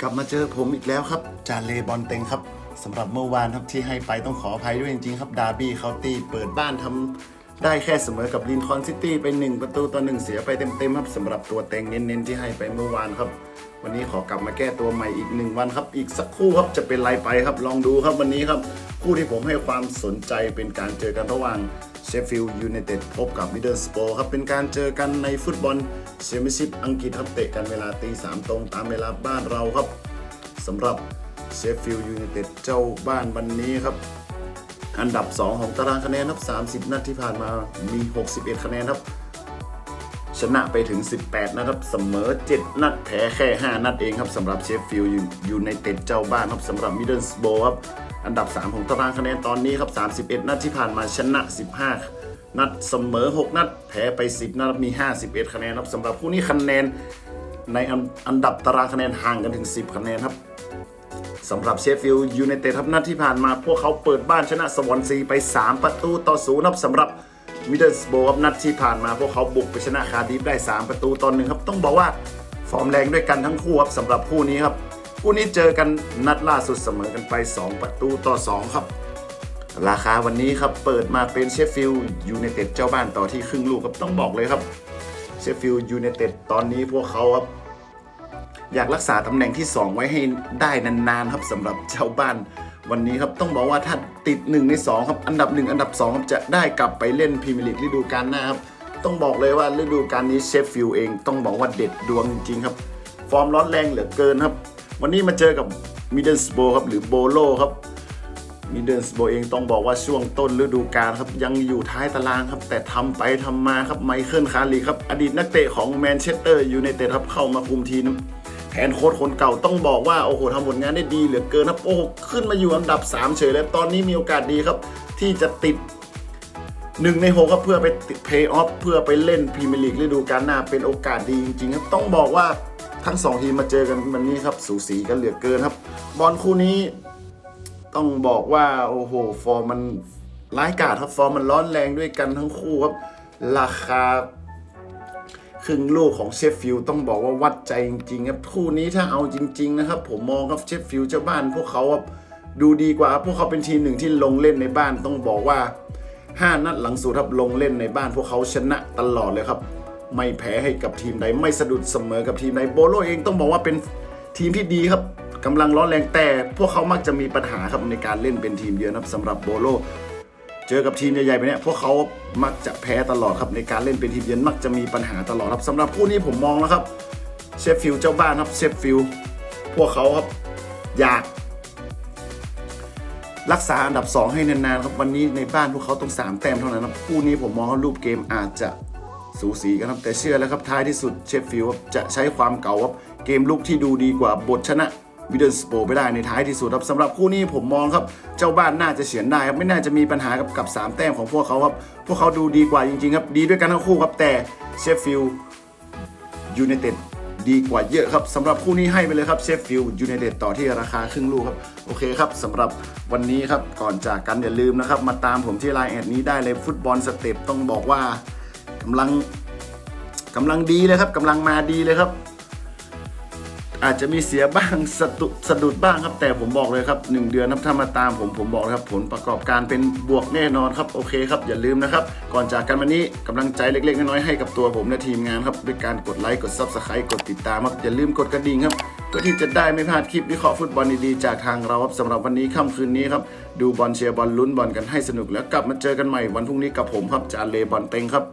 กลับมาเจอผมอีกแล้วครับ จาเลบอลเต็งครับสำหรับเมื่อวานครับที่ให้ไปต้องขออภัยด้วยจริงๆครับ ดาร์บี้เคาตี้เปิดบ้านทำ ได้แค่เสมอกับลินคอนซิตี้ไป 1 ประตูต่อ 1 เสียไปเต็มๆครับสำหรับตัวเต็งเน้นๆที่ให้ไปเมื่อวานครับ วันนี้ขอกลับมาแก้ตัวใหม่อีกหนึ่งวันครับ อีกสักคู่ครับจะเป็นไรไปครับ ลองดูครับวันนี้ครับ คู่ที่ผมให้ความสนใจเป็นการเจอกันระหว่างเชฟฟิลด์ยูไนเต็ดพบกับมิดเดิลสโปครับ เป็นการเจอกันในฟุตบอลเชมเปี้ยนชิพอังกฤษครับเตะกันเวลาตีสามตรงตามเวลาบ้านเราครับสำหรับเชฟฟิลด์ยูไนเต็ดเจ้าบ้านวันนี้ครับ อันดับ 2 ของตารางคะแนนครับ 30 นัดที่ผ่านมามี 61 คะแนนครับ ชนะไปถึง 18นัดครับ เสมอ 7 นัดแพ้แค่ 5 นัดเองครับสำหรับเชฟฟิลด์อยูไนเต็ดเจ้าบ้านครับสำหรับมิดเดิลสโบครับอันดับ 3 ของตารางคะแนนตอนนี้ครับ 31 นัดที่ผ่านมาชนะ 15 นัดเสมอ 6 นัดแพ้ไป 10 นัดมี 51 คะแนนครับสำหรับผู้นี้คะแนนในอันอันดับตารางคะแนนห่างกันถึง 10 คะแนนครับ สำหรับเชฟฟิลด์ยูไนเต็ดครับนัดที่ผ่านมา พวกเขาเปิดบ้านชนะสวอนซีไป 3 ประตูต่อศูนย์ครับสำหรับมิดเดิลสโบครับนัดที่ผ่านมา พวกเขาบุกไปชนะคาร์ดิฟได้ 3 ประตูต่อหนึ่งครับต้องบอกว่าฟอร์มแรงด้วยกันทั้งคู่ครับสำหรับคู่นี้ครับคู่นี้เจอกันนัดล่าสุดเสมอกันไป 2 ประตูต่อ 2 ครับ ราคาวันนี้ครับเปิดมาเป็นเชฟฟิลด์ยูไนเต็ดเจ้าบ้านต่อที่ครึ่งลูกครับต้องบอกเลยครับเชฟฟิลด์ยูไนเต็ดตอนนี้พวกเขาครับ อยากรักษาตำแหน่งที่ 2 ไว้ให้ได้นานๆครับสำหรับชาวบ้าน วันนี้ครับต้องบอกว่าถ้าติด 1 ใน 2 ครับ อันดับ 1 อันดับ2ครับจะได้กลับไปเล่นพรีเมียร์ลีกฤดูกาลหน้าครับต้องบอกเลยว่าฤดูกาลนี้เชฟฟิลด์เองต้องบอกว่าเด็ดดวงจริงๆครับ ฟอร์มร้อนแรงเหลือเกินครับ วันนี้มาเจอกับมิดเดิลสโบครับหรือโบโลครับมิดเดิลสโบเองต้องบอกว่าช่วงต้นฤดูกาลครับยังอยู่ท้ายตารางครับ แต่ทำไปทำมาครับไมเคิลคาร์ลีครับอดีตนักเตะของแมนเชสเตอร์ยูไนเต็ดครับเข้ามาคุมทีมแท นโค้ชคนเก่าต้องบอกว่าโอ้โหทำผลงานได้ดีเหลือเกินครับโอ้โหขึ้นมาอยู่อันดับ 3 เฉยแล้วตอนนี้มีโอกาสดีครับ ที่จะติดหนึ่งในหกครับเพื่อไปเพย์ออฟเพื่อไปเล่นพรีเมียร์ลีกฤดูกาลหน้าเป็นโอกาสดีจริงๆครับต้องบอกว่าทั้งสองทีมมาเจอกันวันนี้ครับสูสีกันเหลือเกินครับ บอลคู่นี้ต้องบอกว่าโอ้โหฟอร์มมันร้ายกาจครับฟอร์มมันร้อนแรงด้วยกันทั้งคู่ครับ ราคา ครึ่งลูกของเชฟฟิลด์ต้องบอกว่าวัดใจจริงๆครับคู่นี้ถ้าเอาจริง ๆ นะครับ ผมมองครับเชฟฟิลด์เจ้าบ้าน พวกเขาดูดีกว่า พวกเขาเป็นทีมหนึ่งที่ลงเล่นในบ้านต้องบอกว่า 5 นัดหลังสุดครับลงเล่นในบ้าน พวกเขาชนะตลอดเลยครับ ไม่แพ้ให้กับทีมใดไม่สะดุดเสมอกับทีมใดโบโลเองต้องบอกว่าเป็นทีมที่ดีครับกำลังร้อนแรงแต่ พวกเขามักจะมีปัญหาครับในการเล่นเป็นทีมเยือนครับสำหรับโบโล เจอกับทีมใหญ่ๆไปเนี้ยพวกเขามักจะแพ้ตลอดครับในการเล่นเป็นทีมเยือนมักจะมีปัญหาตลอดครับสำหรับคู่นี้ผมมองแล้วครับเชฟฟิลด์เจ้าบ้านครับเชฟฟิลด์พวกเขาครับอยาก รักษาอันดับ 2 ให้นานๆครับวันนี้ในบ้านพวกเขาต้อง 3 แต้มเท่านั้นครับคู่นี้ผมมองว่ารูปเกมอาจจะสูสีกันครับแต่เชื่อแล้วครับท้ายที่สุดเชฟฟิลด์จะใช้ความเก่าครับเกมลุกที่ดูดีกว่าบทชนะ วิดเดิลสโปไปได้ในท้ายที่สุดครับสำหรับคู่นี้ผมมองครับ เจ้าบ้านน่าจะเฉือนได้ครับไม่น่าจะมีปัญหากับกับ 3 แต้มของพวกเขาครับ พวกเขาดูดีกว่าจริงๆครับ ดีด้วยกันทั้งคู่ครับ แต่เชฟฟิลด์ยูไนเต็ดดีกว่าเยอะครับสำหรับคู่นี้ให้ไปเลยครับเชฟฟิลด์ยูไนเต็ดต่อที่ราคาครึ่งลูกครับ โอเคครับสำหรับวันนี้ครับก่อนจากกันอย่าลืมนะครับ มาตามผมที่ไลน์แอดนี้ได้เลยฟุตบอลสเต็ปต้องบอกว่ากำลังกำลังดีเลยครับกำลังมาดีเลยครับ อาจจะมีเสียบ้างสะดุสะดุดบ้างครับ แต่ผมบอกเลยครับ 1 เดือนครับถ้ามาตามผมผมบอกเลยครับ ผลประกอบการเป็นบวกแน่นอนครับโอเคครับอย่าลืมนะครับ ก่อนจากกันวันนี้กำลังใจเล็กๆน้อยๆให้กับตัวผมและทีมงานครับด้วยการกดไลค์กด Subscribe กดติดตามครับอย่าลืมกดกระดิ่งครับเพื่อที่จะได้ไม่พลาดคลิปวิเคราะห์ฟุตบอลดีๆจากทางเราครับสำหรับวันนี้ค่ำคืนนี้ครับดูบอลเชียร์บอลลุ้นบอลกันให้สนุกแล้วกลับมาเจอกันใหม่วันพรุ่งนี้กับผมครับจานเลบอลเต็งครับ